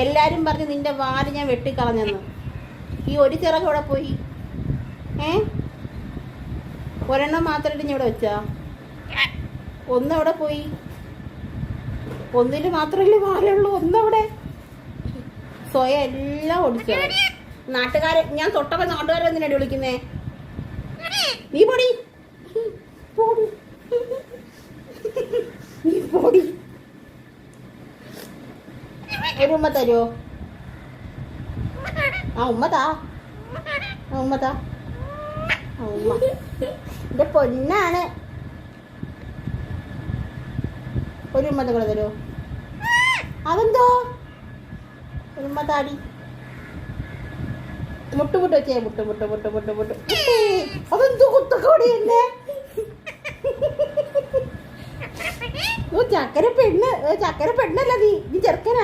എല്ലാരും പറഞ്ഞു നിന്റെ വാൽ ഞാൻ വെട്ടിക്കളഞ്ഞെന്ന്. ഈ ഒരു ചിറക് ഇവിടെ പോയി? ഏ? ഒരെണ്ണം മാത്രം ഞാൻ ഇവിടെ വെച്ചാ? ഒന്ന് അവിടെ പോയി? ഒന്നിന് മാത്രമല്ലേ വാലുള്ളൂ ഒന്നവിടെ സ്വയം എല്ലാം ഓടിച്ച നാട്ടുകാരെ ഞാൻ തൊട്ടപ്പോ നാട്ടുകാരെ എന്തിനാണ് വിളിക്കുന്നേ? നീ പൊടി. നീ പൊടി. ഒരു ഉമ്മ തരുമോ ആ ഉമ്മ താ. ആ ഉമ്മ താ. ഉമ്മ. എന്റെ പൊന്നാണ്. ഒരു ഉമ്മ കൂടെ തരുമോ അതെന്തോ? ഒരു ഉമ്മ താടി. മുട്ട് മുട്ട് വെച്ചേ മുട്ട് മുട്ട് മുട്ട് മുട്ട് മുട്ട്. അതെന്തോ കുത്തക്കോടി എന്നെ? ചക്കര പെണ്ണ് ചക്കര പെണ്ണല്ല നീ. നീ ചെറുക്കനാ.